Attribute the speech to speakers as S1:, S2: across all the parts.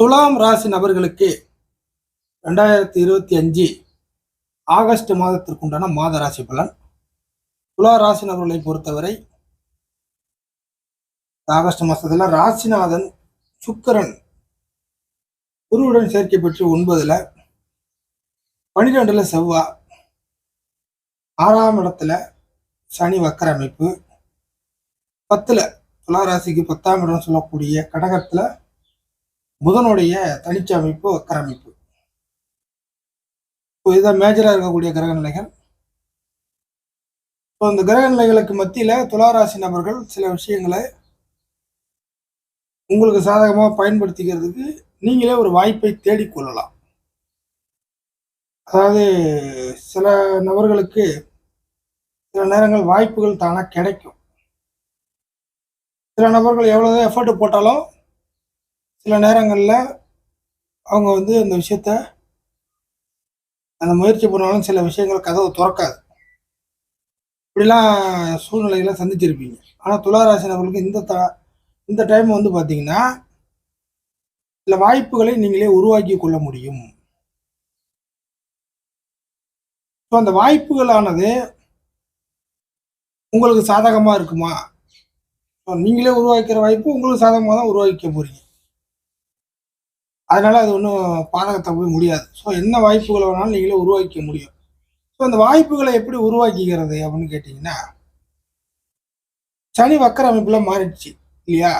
S1: துலாம் ராசி நபர்களுக்கு ரெண்டாயிரத்தி இருபத்தி அஞ்சு ஆகஸ்ட் மாதத்திற்குண்டான மாத ராசி பலன். துலா ராசி நபர்களை பொறுத்தவரை ஆகஸ்ட் மாதத்தில் ராசிநாதன் சுக்கரன் குருவுடன் சேர்க்கை பெற்று ஒன்பதுல பனிரெண்டுல செவ்வா ஆறாம் இடத்துல சனி வக்கர அமைப்பு பத்துல துலா ராசிக்கு பத்தாம் இடம் சொல்லக்கூடிய கடகத்துல புதனுடைய தனிச்ச அமைப்பு வக்கரமைப்பு இப்போ இதுதான் மேஜராக இருக்கக்கூடிய கிரக நிலைகள். இப்போ இந்த கிரக நிலைகளுக்கு மத்தியில் துளாராசி நபர்கள் சில விஷயங்களை உங்களுக்கு சாதகமாக பயன்படுத்திக்கிறதுக்கு நீங்களே ஒரு வாய்ப்பை தேடிக்கொள்ளலாம் அதாவது சில நபர்களுக்கு சில நேரங்கள் வாய்ப்புகள் தானாக கிடைக்கும். சில நபர்கள் எவ்வளோ எஃபர்ட் போட்டாலும் சில நேரங்களில் அவங்க வந்து அந்த விஷயத்த அந்த முயற்சி பண்ணாலும் சில விஷயங்கள் கதவு திறக்காது. இப்படிலாம் சூழ்நிலைகளை சந்திச்சிருப்பீங்க. ஆனால் துளாராசி நபர்களுக்கு இந்த த இந்த டைம் வந்து பார்த்தீங்கன்னா சில வாய்ப்புகளை நீங்களே உருவாக்கி கொள்ள முடியும். ஸோ அந்த வாய்ப்புகளானது உங்களுக்கு சாதகமாக இருக்குமா? நீங்களே உருவாக்கிற வாய்ப்பு உங்களுக்கு சாதகமாக தான் உருவாக்கிக்க போகிறீங்க அதனால அது ஒன்றும் பாதகத்தை போய் முடியாது. ஸோ என்ன வாய்ப்புகளை வேணாலும் நீங்களே உருவாக்கிக்க முடியும். ஸோ அந்த வாய்ப்புகளை எப்படி உருவாக்கிக்கிறது அப்படின்னு கேட்டிங்கன்னா சனி வக்கர அமைப்புல மாறிடுச்சு இல்லையா?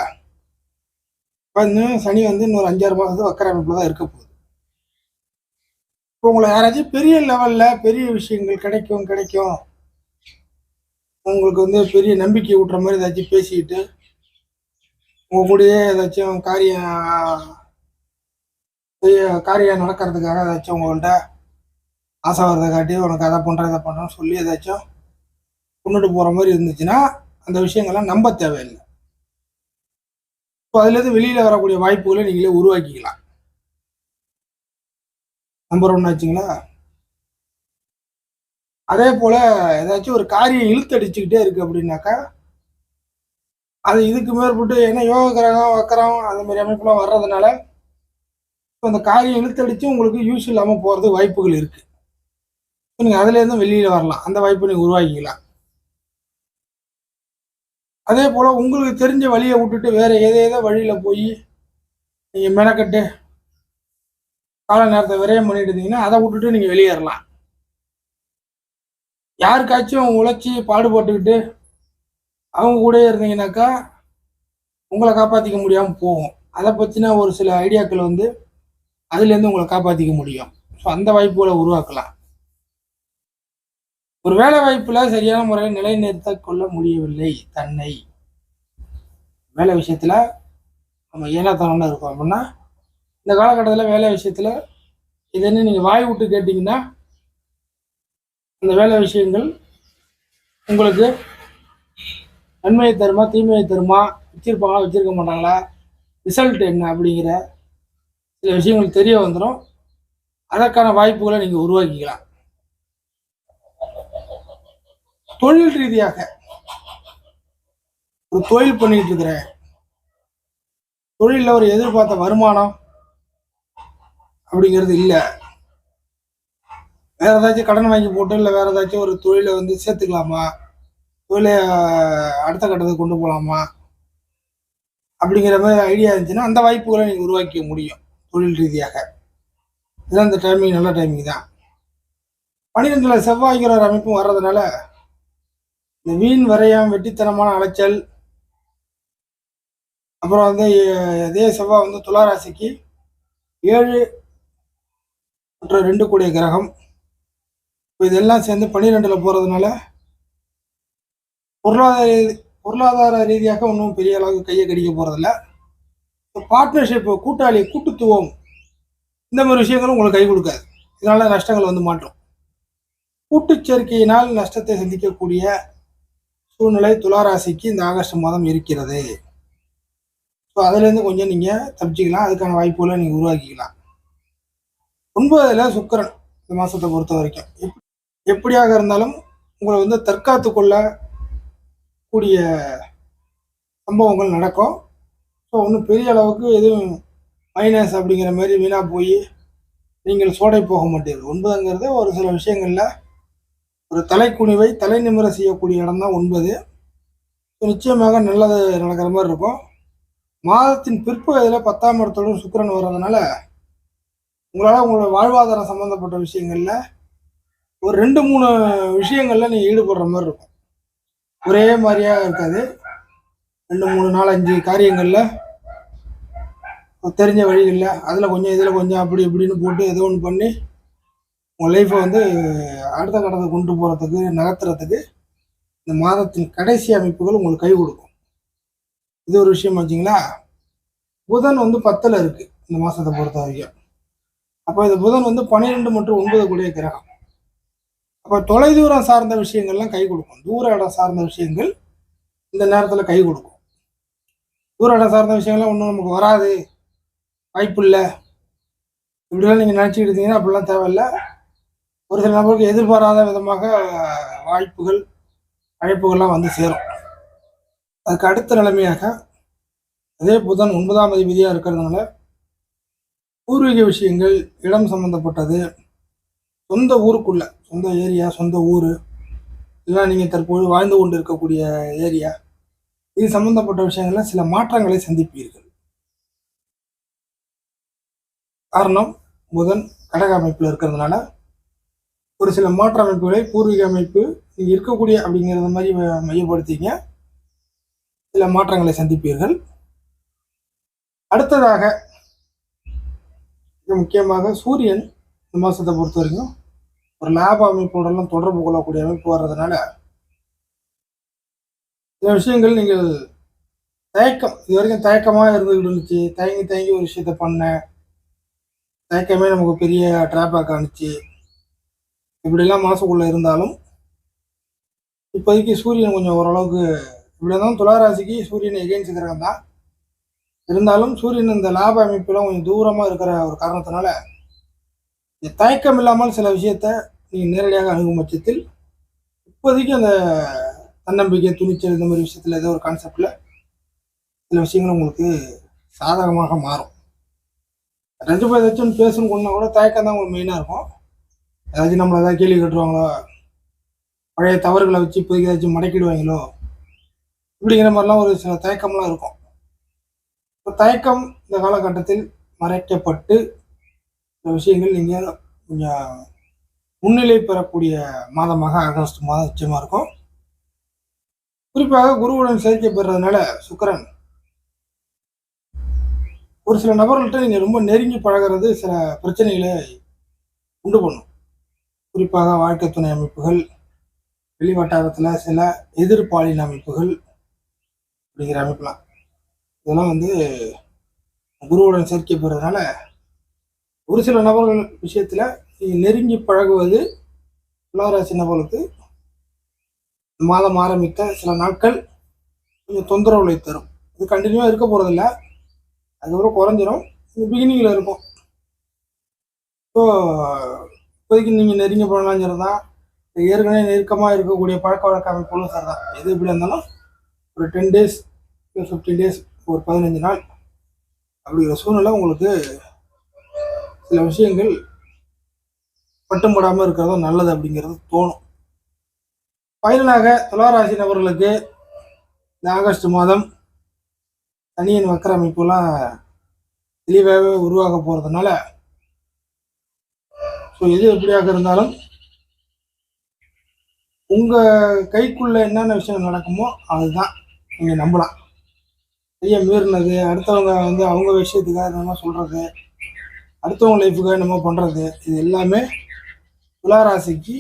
S1: இப்போ இன்னும் சனி வந்து இன்னொரு அஞ்சாறு மாதத்து வக்கர அமைப்பில் தான் இருக்க போகுது. இப்போ உங்களை யாராச்சும் பெரிய லெவலில் பெரிய விஷயங்கள் கிடைக்கும் கிடைக்கும். உங்களுக்கு வந்து பெரிய நம்பிக்கை ஊட்டுற மாதிரி ஏதாச்சும் பேசிக்கிட்டு உங்க கூடயே ஏதாச்சும் காரியம் காரியம் நடக்கிறதுக்காக ஏதாச்சும் உங்கள்கிட்ட ஆசை வரதை காட்டி உனக்கு அதை பண்ணுற இதை பண்ணுறேன்னு சொல்லி ஏதாச்சும் கொண்டுட்டு போகிற மாதிரி இருந்துச்சுன்னா அந்த விஷயங்கள்லாம் நம்ப தேவையில்லை. இப்போ அதுலேருந்து வெளியில் வரக்கூடிய வாய்ப்புகளை நீங்களே உருவாக்கிக்கலாம். நம்பர் ஒன்று ஆச்சுங்களா? அதே போல் ஏதாச்சும் ஒரு காரியம் இழுத்தடிச்சுக்கிட்டே இருக்குது அப்படின்னாக்கா அது இதுக்கு மேற்பட்டு ஏன்னா யோக கிரகம் வக்கரம் அந்த மாதிரி அமைப்புலாம் வர்றதுனால இப்போ அந்த காரியம் இழுத்தடிச்சு உங்களுக்கு யூஸ் இல்லாமல் போகிறது வாய்ப்புகள் இருக்குது நீங்கள் அதுலேருந்து வெளியில் வரலாம். அந்த வாய்ப்பை நீங்கள் உருவாக்கிக்கலாம். அதே போல் உங்களுக்கு தெரிஞ்ச வழியை விட்டுட்டு வேற எதை எதோ வழியில் போய் நீங்கள் மெனக்கட்டு கால நேரத்தை விரயம் பண்ணிட்டு இருந்தீங்கன்னா அதை விட்டுட்டு நீங்கள் வெளியேறலாம். யாருக்காச்சும் உழைச்சி பாடுபட்டுக்கிட்டு அவங்க கூடயே இருந்தீங்கன்னாக்கா உங்களை காப்பாற்றிக்க முடியாமல் போகும். அதை பற்றின ஒரு சில ஐடியாக்கள் வந்து அதுலேருந்து உங்களை காப்பாற்றிக்க முடியும். ஸோ அந்த வாய்ப்புகளை உருவாக்கலாம். ஒரு வேலை வாய்ப்பில் சரியான முறையில் நிலைநிறுத்த கொள்ள முடியவில்லை தன்னை. வேலை விஷயத்தில் நம்ம ஏனாத்தனம்னு இருக்கோம் அப்படின்னா இந்த காலகட்டத்தில் வேலை விஷயத்தில் இதுன்னு நீங்கள் வாய் விட்டு கேட்டிங்கன்னா அந்த வேலை விஷயங்கள் உங்களுக்கு நன்மையை தருமா தீமையை தருமா வச்சிருப்பாங்களா வச்சிருக்க மாட்டாங்களா ரிசல்ட் என்ன அப்படிங்கிற சில விஷயங்கள் தெரிய வந்துடும் அதற்கான வாய்ப்புகளை நீங்கள் உருவாக்கிக்கலாம். தொழில் ரீதியாக ஒரு தொழில் பண்ணிட்டு இருக்கிறேன் தொழிலில் ஒரு எதிர்பார்த்த வருமானம் அப்படிங்கிறது இல்லை. வேற ஏதாச்சும் கடன் வாங்கி போட்டு இல்லை வேற ஏதாச்சும் ஒரு தொழிலை வந்து சேர்த்துக்கலாமா? தொழிலை அடுத்த கட்டத்துக்கு கொண்டு போகலாமா அப்படிங்கிற மாதிரி ஐடியா இருந்துச்சுன்னா அந்த வாய்ப்புகளை நீங்கள் உருவாக்கிக்க முடியும். தொழில் ரீதியாக. இதுதான் இந்த டைமிங் நல்ல டைமிங் தான். பன்னிரெண்டில் செவ்வாய்கிற ஒரு அமைப்பும் வர்றதுனால இந்த வீண் வரையம் வெட்டித்தனமான அலைச்சல் அப்புறம் வந்து இதே செவ்வாய் வந்து துளாராசிக்கு ஏழு மற்றும் ரெண்டு கூடிய கிரகம். இப்போ இதெல்லாம் சேர்ந்து பன்னிரெண்டில் போகிறதுனால பொருளாதார பொருளாதார ரீதியாக ஒன்றும் பெரிய அளவுக்கு கையை கடிக்க போகிறதில்ல பார்ட்னர்ஷிப் கூட்டாளி கூட்டுத்துவம் இந்த மாதிரி விஷயங்களும் உங்களுக்கு கை கொடுக்காது. இதனால நஷ்டங்கள் வந்து மாற்றும். கூட்டுச்சேர்க்கையினால் நஷ்டத்தை சந்திக்கக்கூடிய சூழ்நிலை துளாராசிக்கு இந்த ஆகஸ்ட் மாதம் இருக்கிறது. ஸோ அதுலேருந்து கொஞ்சம் நீங்கள் தப்பிச்சிக்கலாம். அதுக்கான வாய்ப்புகளை நீங்கள் உருவாக்கிக்கலாம். ஒன்பதுல சுக்கிரன் இந்த மாதத்தை பொறுத்த வரைக்கும். எப்- எப்படியாக இருந்தாலும் உங்களை வந்து தற்காத்து கொள்ள கூடிய சம்பவங்கள் நடக்கும். ஸோ ஒன்றும் பெரிய அளவுக்கு எதுவும் மைனஸ் அப்படிங்கிற மாதிரி வீணாக போய் நீங்கள் சோடை போக மாட்டீர்கள். ஒன்பதுங்கிறது ஒரு சில விஷயங்களில் ஒரு தலைக்குனிவை தலை நிமிர செய்யக்கூடிய இடம் தான் ஒன்பது நிச்சயமாக நல்லது நடக்கிற மாதிரி இருக்கும். மாதத்தின் பிற்பகுதியில் பத்தாம் இடத்தோடு சுக்கரன் வர்றதுனால உங்களால் உங்களோட வாழ்வாதாரம் சம்மந்தப்பட்ட விஷயங்களில் ஒரு ரெண்டு மூணு விஷயங்களில் நீங்கள் ஈடுபடுற மாதிரி இருக்கும். ஒரே மாதிரியாக இருக்காது. ரெண்டு மூணு நாலஞ்சு காரியங்களில் தெரிஞ்ச வழிகளில் அதில் கொஞ்சம் இதில் கொஞ்சம் அப்படி இப்படின்னு போட்டு ஏதோ ஒன்று பண்ணி உங்கள் லைஃப்பை வந்து அடுத்த கட்டத்தை கொண்டு போகிறதுக்கு நகர்த்துறதுக்கு இந்த மாதத்தின் கடைசி அமைப்புகள் உங்களுக்கு கை கொடுக்கும். இது ஒரு விஷயம் வச்சிங்களா புதன் வந்து பத்தில் இருக்குது இந்த மாதத்தை பொறுத்த வரைக்கும். அப்போ இந்த புதன் வந்து பன்னிரெண்டு மற்றும் ஒன்பது கூடிய கிரகம். அப்போ தொலைதூரம் சார்ந்த விஷயங்கள்லாம் கை கொடுக்கும். தூர இடம் சார்ந்த விஷயங்கள் இந்த நேரத்தில் கை கொடுக்கும். தூர இடம் சார்ந்த விஷயங்கள்லாம் ஒன்றும் நமக்கு வராது. வாய்ப்பு இல்லை. இப்படிலாம் நீங்கள் நினச்சிக்கிட்டு இருந்தீங்கன்னா அப்படிலாம் தேவையில்லை. ஒரு சில நபருக்கு எதிர்பாராத விதமாக வாய்ப்புகள் அழைப்புகள்லாம் வந்து சேரும். அதுக்கு அடுத்த நிலைமையாக அதே புதன் ஒன்பதாம் அதிபதியாக இருக்கிறதுனால பூர்வீக விஷயங்கள் இடம் சம்பந்தப்பட்டது சொந்த ஊருக்குள்ள சொந்த ஏரியா சொந்த ஊர் இதெல்லாம் நீங்கள் தற்போது வாழ்ந்து கொண்டு இருக்கக்கூடிய ஏரியா இது சம்பந்தப்பட்ட விஷயங்களில் சில மாற்றங்களை சந்திப்பீர்கள். காரணம் புதன் கடக அமைப்பில் இருக்கிறதுனால ஒரு சில மாற்ற அமைப்புகளை பூர்வீக அமைப்பு நீங்கள் இருக்கக்கூடிய அப்படிங்கிறத மாதிரி மையப்படுத்திங்க. சில மாற்றங்களை சந்திப்பீர்கள். அடுத்ததாக முக்கியமாக சூரியன் இந்த மாதத்தை பொறுத்த வரைக்கும் ஒரு லாப அமைப்போடலாம் தொடர்பு கொள்ளக்கூடிய அமைப்பு வர்றதுனால சில விஷயங்கள் நீங்கள் தயக்கம் இது வரைக்கும் தயக்கமாக இருந்துகிட்டு இருந்துச்சு. தயங்கி தயங்கி ஒரு விஷயத்த பண்ணேன் தயக்கமே நமக்கு பெரிய ட்ராப்பாக ஆணுச்சு இப்படிலாம் மனசுக்குள்ளே இருந்தாலும் இப்போதைக்கு சூரியன் கொஞ்சம் ஓரளவுக்கு இப்படி தான் துளாராசிக்கு சூரியன் எகெயின்ஸ்ட் கிரகம் தான். இருந்தாலும் சூரியன் இந்த லாப அமைப்புலாம் கொஞ்சம் தூரமாக இருக்கிற ஒரு காரணத்தினால இந்த தயக்கம் இல்லாமல் சில விஷயத்த நீங்கள் நேரடியாக அணுகும் பட்சத்தில் இப்போதைக்கு அந்த தன்னம்பிக்கை துணிச்சல் இந்த மாதிரி விஷயத்தில் ஏதோ ஒரு கான்செப்டில் சில விஷயங்கள் உங்களுக்கு சாதகமாக மாறும். ரெண்டு பேர் ஏதாச்சும் பேசணும் கொண்டா கூட தயக்கம் தான் உங்களுக்கு மெயினாக இருக்கும். ஏதாச்சும் நம்மளை ஏதாவது கேள்வி கட்டுவாங்களோ பழைய தவறுகளை வச்சு இப்போதைக்கு ஏதாச்சும் மடக்கிடுவாங்களோ இப்படிங்கிற மாதிரிலாம் ஒரு சில தயக்கம்லாம் இருக்கும். இப்போ தயக்கம் இந்த காலகட்டத்தில் மறைக்கப்பட்டு சில விஷயங்கள் நீங்கள் கொஞ்சம் முன்னிலை பெறக்கூடிய மாதமாக ஆகஸ்ட் மாதம் நிச்சயமாக இருக்கும். குறிப்பாக குருவுடன் சேர்க்கை பெறுறதுனால சுக்கரன் ஒரு சில நபர்கள்ட்ட நீங்கள் ரொம்ப நெருங்கி பழகிறது சில பிரச்சனைகளை உண்டு பண்ணும். குறிப்பாக வாழ்க்கை துணை அமைப்புகள் வெளி வட்டாரத்தில் சில எதிர்பாலின அமைப்புகள் அப்படிங்கிற அமைப்புலாம். இதெல்லாம் வந்து குருவுடன் சேர்க்கை பெறதுனால ஒரு சில நபர்கள் விஷயத்தில் நீங்கள் நெருங்கி பழகுவது துளாராசி நபர்களுக்கு மாதம் ஆரம்பித்த சில நாட்கள் கொஞ்சம் தொந்தரவுகளை தரும். இது கண்டினியூவாக இருக்க போகிறதில்ல அதுக்கப்புறம் குறைஞ்சிரும். பிகினிங்கில் இருக்கும். ஸோ இப்போதைக்கு நீங்கள் நெருங்கி போகலாம் தான் ஏற்கனவே நெருக்கமாக இருக்கக்கூடிய பழக்க வழக்க அமைப்புகளும் சார் தான் எது எப்படி இருந்தாலும் ஒரு டென் டேஸ் ஃபிஃப்டீன் டேஸ் ஒரு பதினஞ்சு நாள் அப்படிங்கிற சூழ்நிலை உங்களுக்கு சில விஷயங்கள் பட்டம் படாமல் இருக்கிறது நல்லது அப்படிங்கிறது தோணும். ஃபைனலாக துளாராசி நபர்களுக்கு இந்த ஆகஸ்ட் மாதம் தனியின் வக்கர அமைப்புலாம் தெளிவாகவே உருவாக போகிறதுனால ஸோ எது எப்படியாக இருந்தாலும் உங்கள் கைக்குள்ளே என்னென்ன விஷயம் நடக்குமோ அதுதான் நீங்கள் நம்பலாம். செய்ய மீறினது அடுத்தவங்க வந்து அவங்க விஷயத்துக்காக என்னமோ சொல்கிறது அடுத்தவங்க லைஃபுக்காக என்னமோ பண்ணுறது இது எல்லாமே துளாராசிக்கு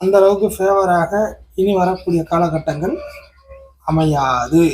S1: அந்த அளவுக்கு ஃபேவராக இனி வரக்கூடிய காலகட்டங்கள் அமையாது.